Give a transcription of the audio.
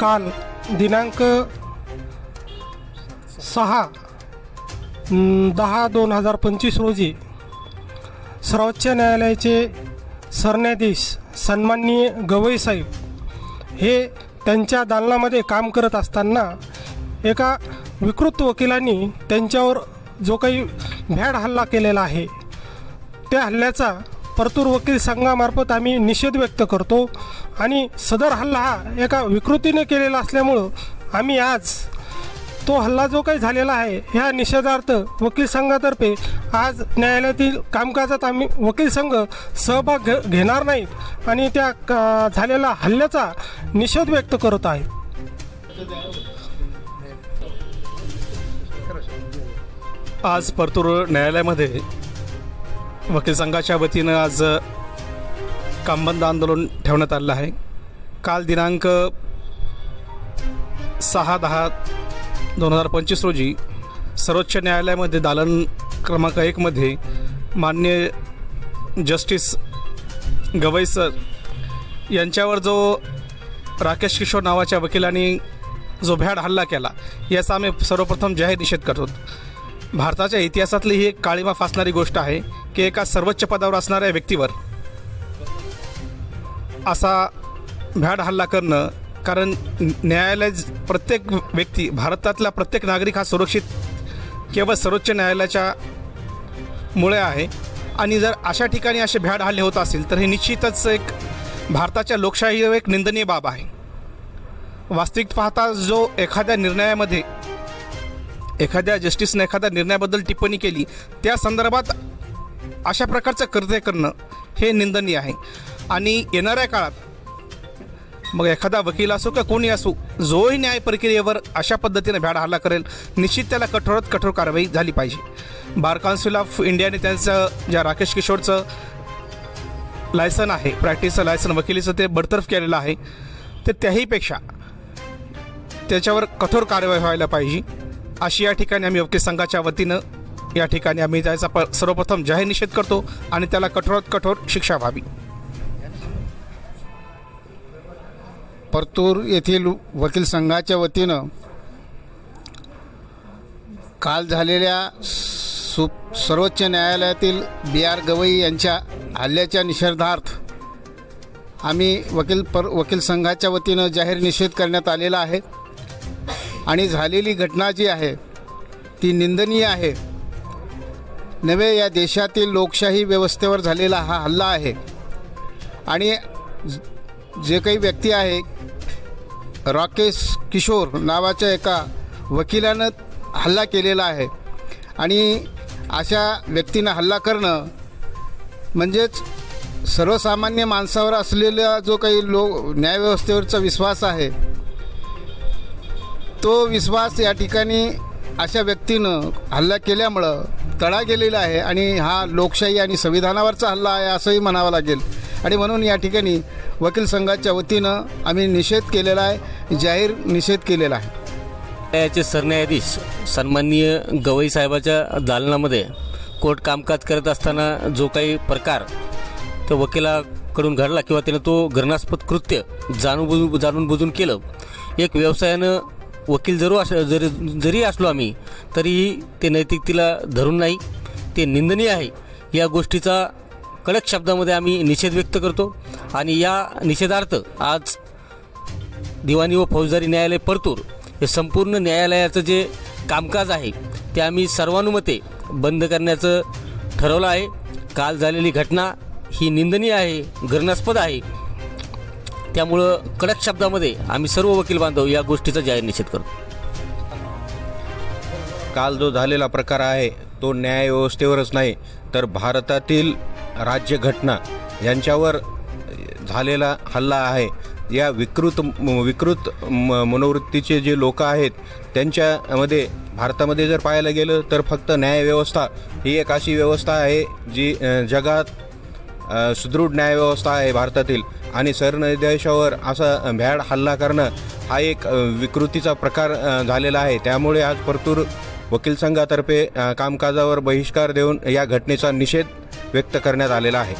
काल दिनांक सहा दहा दोन हजार पंचवीस रोजी सर्वोच्च न्यायालयाचे सरन्यायाधीश सन्माननीय गवई साहेब हे त्यांच्या दालनामध्ये काम करत असताना एका विकृत वकिलांनी त्यांच्यावर जो काही भ्याड हल्ला केलेला आहे त्या हल्ल्याचा परतूर वकील संघामार्फत आम्ही निषेध व्यक्त करतो आणि सदर हल्ला हा एका विकृतीने केलेला असल्यामुळं आम्ही आज तो हल्ला जो काही झालेला आहे ह्या निषेधार्थ वकील संघातर्फे आज न्यायालयातील कामकाजात आम्ही वकील संघ सहभाग घे घेणार नाहीत आणि त्या क- झालेल्या हल्ल्याचा निषेध व्यक्त करत आहे. आज परतूर न्यायालयामध्ये वकील संघाच्या वतीनं आज कामबंद आंदोलन ठेवण्यात आलेलं आहे. काल दिनांक सहा दहा दोन हजार पंचवीस रोजी सर्वोच्च न्यायालयामध्ये दालन क्रमांक एकमध्ये मान्य जस्टिस गवई सर यांच्यावर जो राकेश किशोर नावाच्या वकिलांनी जो भ्याड हल्ला केला याचा आम्ही सर्वप्रथम जाहीर निषेध करतो. भारताच्या इतिहासातली ही एक काळीमा फासणारी गोष्ट आहे. की एका सर्वोच्च पदावर असणाऱ्या व्यक्तीवर असा भ्याड हल्ला करणं कारण न्यायालय प्रत्येक व्यक्ती भारतातला प्रत्येक नागरिक हा सुरक्षित केवळ सर्वोच्च न्यायालयाच्या मुळे आहे. आणि जर अशा ठिकाणी असे भ्याड हल्ले होत असतील तर हे निश्चितच एक भारताच्या लोकशाहीवर एक निंदनीय बाब आहे. वास्तविक पाहता जो एखाद्या निर्णयामध्ये एखाद्या जस्टिसने एखाद्या निर्णयाबद्दल टिप्पणी केली त्या संदर्भात अशा प्रकारचं कर्ज करणं हे निंदनीय आहे. आणि येणाऱ्या काळात मग एखादा वकील असो का कोणी असो जोही न्याय प्रक्रियेवर अशा पद्धतीने भ्याड हल्ला करेल निश्चित त्याला कठोरात कठोर कारवाई झाली पाहिजे. बार काउन्सिल ऑफ इंडियाने त्यांचं ज्या राकेश किशोरचं लायसन आहे प्रॅक्टिसचं लायसन वकिलीचं ते बडतर्फ केलेलं आहे तर त्याहीपेक्षा त्याच्यावर कठोर कारवाई व्हायला पाहिजे. अशी या ठिकाणी आम्ही वकील संघाच्या वतीनं या ठिकाणी आम्ही जायचा प सर्वप्रथम जाहीर निषेध करतो आणि त्याला कठोरात कठोर शिक्षा व्हावी. परतूर येथील वकील संघाच्या वतीनं काल झालेल्या सु सर्वोच्च न्यायालयातील बी आर गवई यांच्या हल्ल्याच्या निषेधार्थ आम्ही वकील पर वकील संघाच्या वतीनं जाहीर निषेध करण्यात आलेला आहे. आणि झालेली घटना जी आहे ती निंदनीय आहे. नव्हे या देशातील लोकशाही व्यवस्थेवर झालेला हा हल्ला आहे. आणि जे काही व्यक्ती आहे राकेश किशोर नावाच्या एका वकिलानं हल्ला केलेला आहे. आणि अशा व्यक्तीनं हल्ला करणं म्हणजेच सर्वसामान्य माणसावर असलेला जो काही लो न्यायव्यवस्थेवरचा विश्वास आहे तो विश्वास या ठिकाणी अशा व्यक्तीनं हल्ला केल्यामुळं तडा गेलेला आहे आणि हा लोकशाही आणि संविधानावरचा हल्ला आहे असंही म्हणावं लागेल. आणि म्हणून या ठिकाणी वकील संघाच्या वतीनं आम्ही निषेध केलेला आहे जाहीर निषेध केलेला आहे. न्यायालयाचे सरन्यायाधीश सन्माननीय गवई साहेबाच्या दालनामध्ये कोर्ट कामकाज करत असताना जो काही प्रकार तो वकिलाकडून घडला किंवा त्यानं तो घृणास्पद कृत्य जाणून बुजून जाणून बुजून केलं एक व्यवसायानं वकील जरू अस जरी जरी असलो आम्ही तरीही ते नैतिकतेला धरून नाही ते निंदनीय आहे. या गोष्टीचा कडक शब्दामध्ये आम्ही निषेध व्यक्त करतो आणि या निषेधार्थ आज दिवाणी व फौजदारी न्यायालय परतूर हे संपूर्ण न्यायालयाचं जे कामकाज आहे ते आम्ही सर्वानुमते बंद करण्याचं ठरवलं आहे. काल झालेली घटना ही निंदनीय आहे घृणास्पद आहे. त्यामुळं कडक शब्दामध्ये आम्ही सर्व वकील बांधव या गोष्टीचा जाहीर निषेध करतो. काल जो झालेला प्रकार आहे तो न्यायव्यवस्थेवरच नाही तर भारतातील राज्यघटना यांच्यावर झालेला हल्ला आहे. या विकृत विकृत म- मनोवृत्तीचे जे लोक आहेत त्यांच्यामध्ये भारतामध्ये जर पाहायला गेलं तर फक्त न्यायव्यवस्था ही एक अशी व्यवस्था आहे जी जगात सुदृढ न्यायव्यवस्था आहे भारतातील. आणि सरन्यायाधीशावर असा भ्याड हल्ला करणं हा एक विकृतीचा प्रकार झालेला आहे. त्यामुळे आज परतूर वकील संघातर्फे कामकाजावर बहिष्कार देऊन या घटनेचा निषेध व्यक्त करण्यात आलेला आहे.